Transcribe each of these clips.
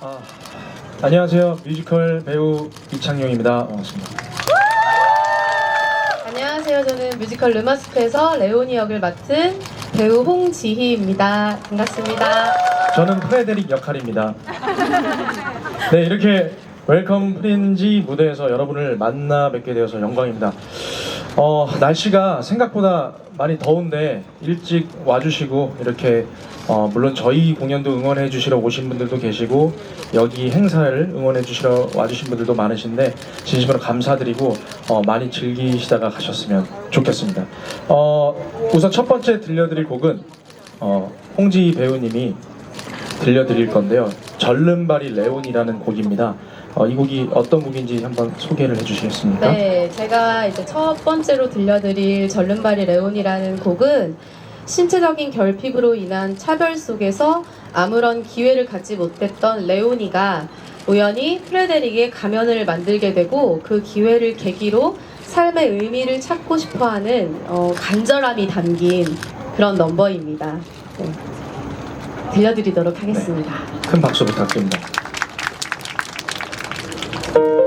아, 안녕하세요. 뮤지컬 배우 이창용입니다. 반갑습니다. 안녕하세요. 저는 뮤지컬 르마스크에서 레오니 역을 맡은 배우 홍지희입니다. 반갑습니다. 저는 프레데릭 역할입니다. 네, 이렇게 웰컴 프린지 무대에서 여러분을 만나 뵙게 되어서 영광입니다. 어, 날씨가 생각보다 많이 더운데 일찍 와주시고 이렇게 어, 물론 저희 공연도 응원해 주시러 오신 분들도 계시고 여기 행사를 응원해 주시러 와주신 분들도 많으신데 진심으로 감사드리고 어, 많이 즐기시다가 가셨으면 좋겠습니다. 어, 우선 첫 번째 들려드릴 곡은 어, 홍지 배우님이 들려드릴 건데요. 절름발이 레온이라는 곡입니다. 어, 이 곡이 어떤 곡인지 한번 소개를 해주시겠습니까? 네, 제가 이제 첫 번째로 들려드릴 절름발이 레온이라는 곡은 신체적인 결핍으로 인한 차별 속에서 아무런 기회를 갖지 못했던 레오니가 우연히 프레데릭의 가면을 만들게 되고 그 기회를 계기로 삶의 의미를 찾고 싶어 하는 어, 간절함이 담긴 그런 넘버입니다. 네. 들려드리도록 하겠습니다. 큰 박수 부탁드립니다. 가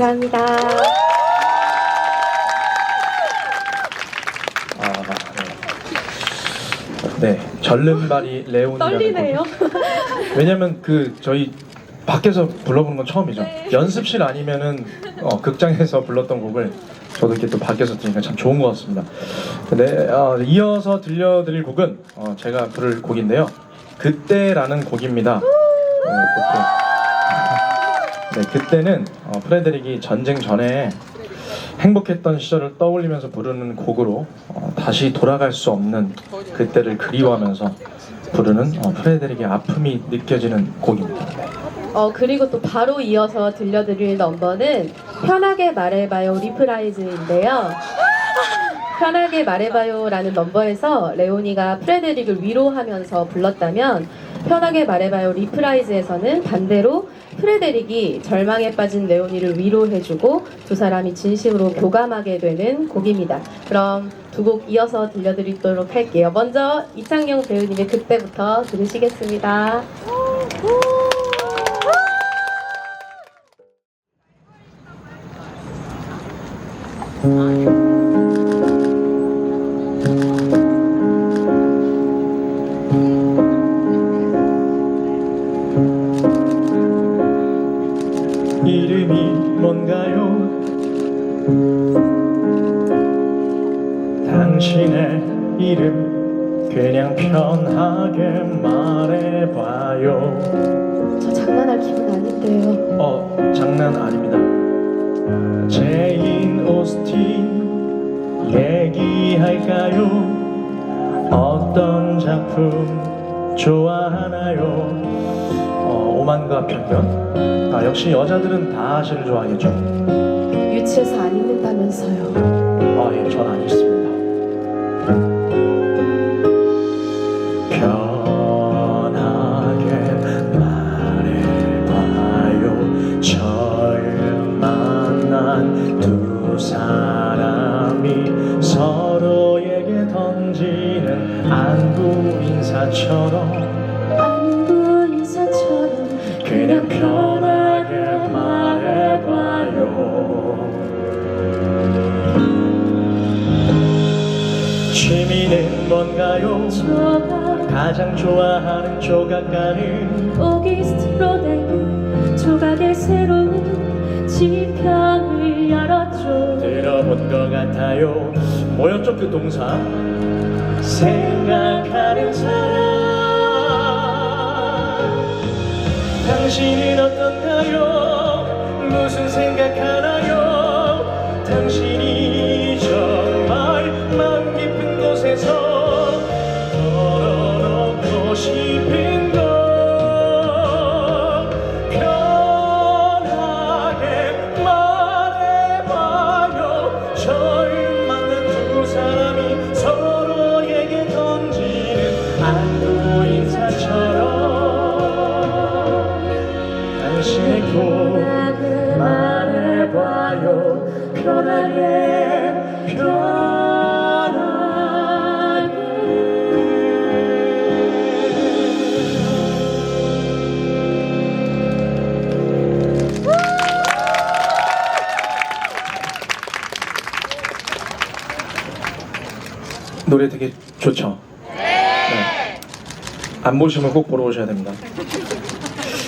감사합니다. 아, 네. 네, 절름발이 레온이라는 떨리네요. 곡. 왜냐면 그 저희 밖에서 불러보는 건 처음이죠. 네. 연습실 아니면은 어, 극장에서 불렀던 곡을 저도 이렇게 또 밖에서 들으니까 참 좋은 것 같습니다. 네, 어, 이어서 들려드릴 곡은 어, 제가 부를 곡인데요. 그때라는 곡입니다. 네, 그때. 네, 그때는 어, 프레데릭이 전쟁 전에 행복했던 시절을 떠올리면서 부르는 곡으로 어, 다시 돌아갈 수 없는 그때를 그리워하면서 부르는 어, 프레데릭의 아픔이 느껴지는 곡입니다. 네. 어 그리고 또 바로 이어서 들려드릴 넘버는 편하게 말해봐요 리프라이즈인데요. 편하게 말해봐요라는 넘버에서 레오니가 프레데릭을 위로하면서 불렀다면 편하게 말해봐요 리프라이즈에서는 반대로 프레데릭이 절망에 빠진 레오니를 위로해주고 두 사람이 진심으로 교감하게 되는 곡입니다. 그럼 두 곡 이어서 들려드리도록 할게요. 먼저 이창용 배우님의 그때부터 들으시겠습니다. 이름이 뭔가요? 당신의 이름 그냥 편하게 말해봐요. 저 장난할 기분 아닌데요. 어, 장난 아닙니다. 제인 오스틴 얘기할까요? 어떤 작품 좋아하나요? 어, 오만과 편견 아 역시 여자들은 다 시를 좋아하겠죠? 유치해서 안 읽는다면서요. 아 예 전 안 읽습니다. 편하게 말해봐요. 절 만난 두 사람이 서로에게 던지는 안부 인사처럼 취미는 뭔가요? 조각 가장 좋아하는 조각가는 오기스트 로댕 조각의 새로운 지평을 열었죠. 들어본 것 같아요 뭐였죠 그 동사? 생각하는 사람 당신은 어떤가요? 무슨 생각 노래 되게 좋죠? 네. 안 보시면 꼭 보러 오셔야 됩니다.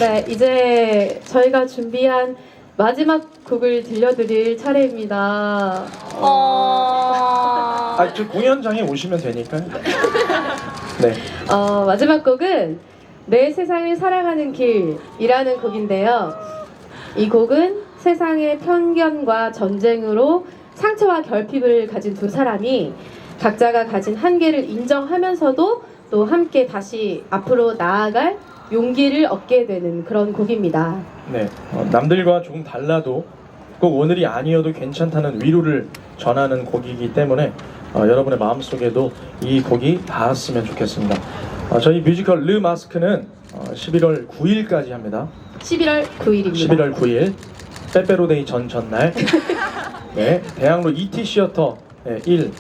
네, 이제 저희가 준비한 마지막 곡을 들려드릴 차례입니다. 어... 아, 저 공연장에 오시면 되니까요. 네. 어, 마지막 곡은 내 세상을 사랑하는 길이라는 곡인데요. 이 곡은 세상의 편견과 전쟁으로 상처와 결핍을 가진 두 사람이 각자가 가진 한계를 인정하면서도 또 함께 다시 앞으로 나아갈 용기를 얻게 되는 그런 곡입니다. 네. 어, 남들과 조금 달라도 꼭 오늘이 아니어도 괜찮다는 위로를 전하는 곡이기 때문에 어, 여러분의 마음속에도 이 곡이 닿았으면 좋겠습니다. 어, 저희 뮤지컬 르 마스크는 어, 11월 9일까지 합니다. 11월 9일입니다. 11월 9일 빼빼로데이 전 전날 네, 대학로 ET 시어터 1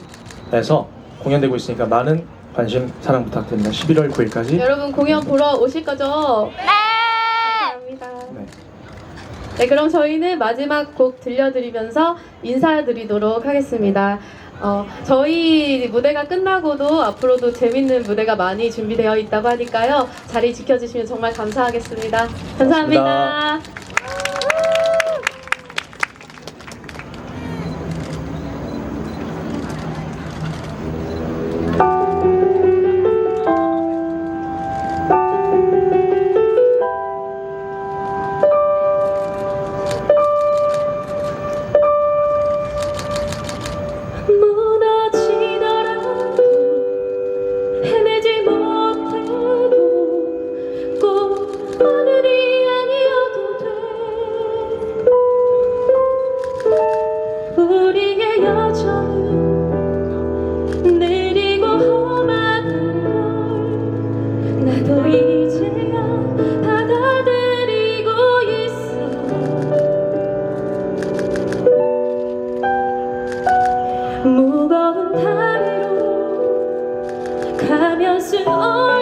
에서 공연되고 있으니까 많은 관심 사랑 부탁드립니다. 11월 9일까지. 여러분 공연 보러 오실 거죠? 네! 감사합니다. 네. 네, 그럼 저희는 마지막 곡 들려드리면서 인사드리도록 하겠습니다. 어, 저희 무대가 끝나고도 앞으로도 재밌는 무대가 많이 준비되어 있다고 하니까요. 자리 지켜주시면 정말 감사하겠습니다. 감사합니다. 무너지더라 다리로 가면 쓴얼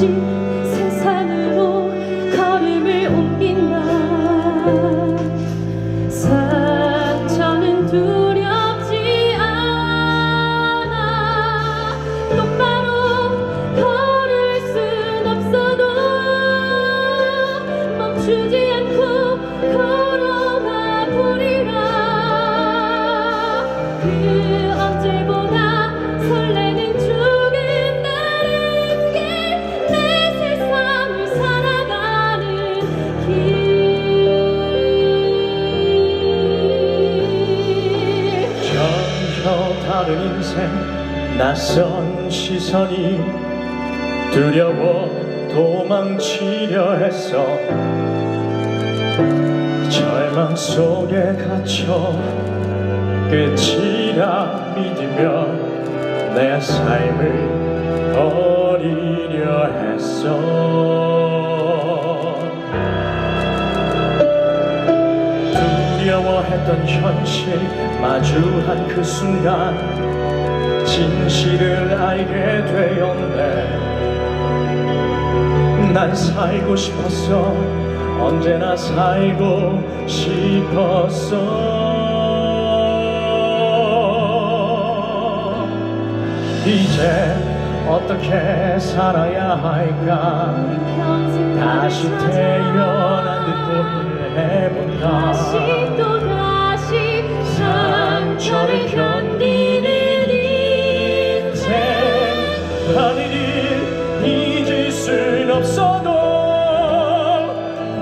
ti. 낯선 시선이 두려워 도망치려 했어 절망 속에 갇혀 끝이라 믿으며 내 삶을 버리려 했어. 두려워했던 현실 마주한 그 순간 진실을 알게 되었네. 난 살고 싶었어. 언제나 살고 싶었어. 이제 어떻게 살아야 할까? 다시 태어난 듯 해본다 다시 또 다시 상처를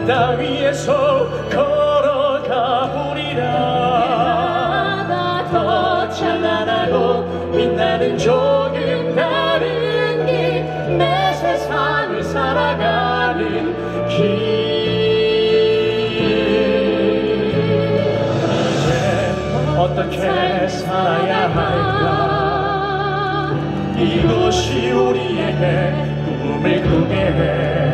땅 위에서 걸어가 보리라. 더 찬란하고 빛나는 조금 다른 길 내 세상을 살아가는 길. 이제 어떻게 살아야 할까? 이것이 우리에게 꿈을 꾸게 해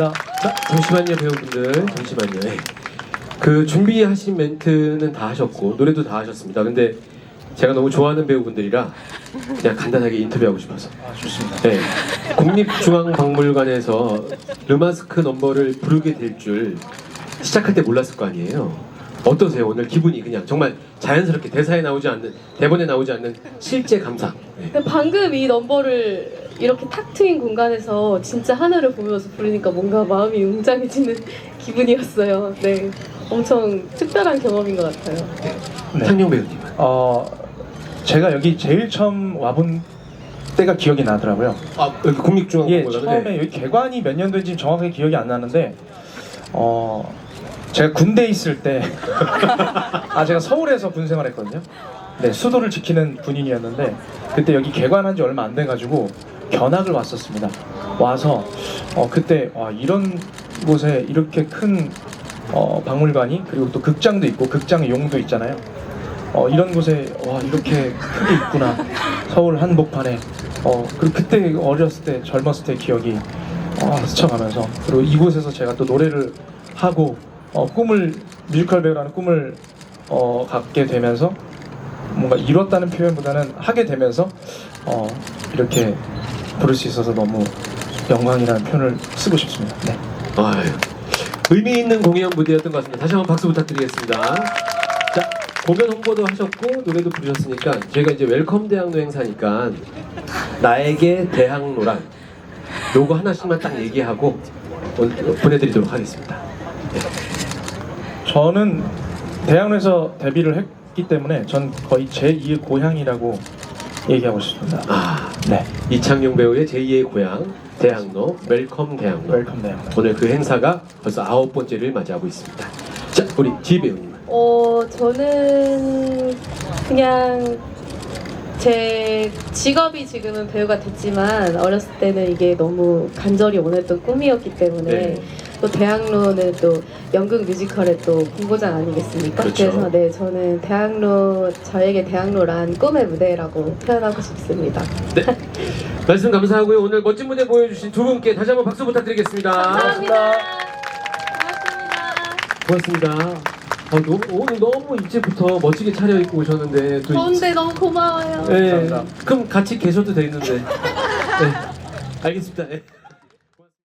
감사합니다. 자, 잠시만요, 배우분들. 잠시만요. 예. 그 준비하신 멘트는 다 하셨고 노래도 다 하셨습니다. 근데 제가 너무 좋아하는 배우분들이라 그냥 간단하게 인터뷰하고 싶어서. 아, 좋습니다. 네. 국립중앙박물관에서 르마스크 넘버를 부르게 될 줄 시작할 때 몰랐을 거 아니에요. 어떠세요? 오늘 기분이 그냥 정말 자연스럽게 대사에 나오지 않는 대본에 나오지 않는 실제 감상. 네. 근데 방금 이 넘버를 이렇게 탁 트인 공간에서 진짜 하늘을 보면서 부르니까 뭔가 마음이 웅장해지는 기분이었어요. 네. 엄청 특별한 경험인 것 같아요. 네. 상용 배우님. 어, 제가 여기 제일 처음 와본 때가 기억이 나더라고요. 아 여기 예, 국립중앙박물관. 처음에 여기 개관이 몇 년도인지 정확하게 기억이 안 나는데, 어, 제가 군대 에 있을 때, 아, 제가 서울에서 군 생활했거든요. 네, 수도를 지키는 군인이었는데, 그때 여기 개관한 지 얼마 안 돼가지고, 견학을 왔었습니다. 와서, 어, 그때, 와, 이런 곳에 이렇게 큰, 어, 박물관이, 그리고 또 극장도 있고, 극장의 용도 있잖아요. 어, 이런 곳에 와 이렇게 크게 있구나 서울 한복판에 어 그리고 그때 어렸을 때 젊었을 때 기억이 어, 스쳐가면서 그리고 이곳에서 제가 또 노래를 하고 어, 꿈을 뮤지컬 배우라는 꿈을 어, 갖게 되면서 뭔가 이뤘다는 표현보다는 하게 되면서 어, 이렇게 부를 수 있어서 너무 영광이라는 표현을 쓰고 싶습니다. 네. 아유, 의미 있는 공연 무대였던 것 같습니다. 다시 한번 박수 부탁드리겠습니다. 자, 공연 홍보도 하셨고 노래도 부르셨으니까 저희가 이제 웰컴 대학로 행사니까 나에게 대학로란 요거 하나씩만 딱 얘기하고 보내드리도록 하겠습니다. 저는 대학로에서 데뷔를 했기 때문에 전 거의 제2의 고향이라고 얘기하고 싶습니다. 아, 네, 이창용 배우의 제2의 고향 대학로 웰컴 대학로 웰컴 대학로. 오늘 그 행사가 벌써 아홉 번째를 맞이하고 있습니다. 자, 우리 지 배우님. 어, 저는 그냥 제 직업이 지금은 배우가 됐지만 어렸을 때는 이게 너무 간절히 원했던 꿈이었기 때문에 네. 또 대학로는 또 연극 뮤지컬의 또 공고장 아니겠습니까? 그렇죠. 래서네 저는 대학로 저에게 대학로란 꿈의 무대라고 표현하고 싶습니다. 네. 말씀 감사하고요. 오늘 멋진 무대 보여주신 두 분께 다시 한번 박수 부탁드리겠습니다. 감사합니다. 고맙습니다. 아, 너무, 오늘 너무 일찍부터 멋지게 차려입고 오셨는데 또 더운데 너무 고마워요. 네, 감사합니다. 그럼 같이 계셔도 되는데. 네. 알겠습니다. 네.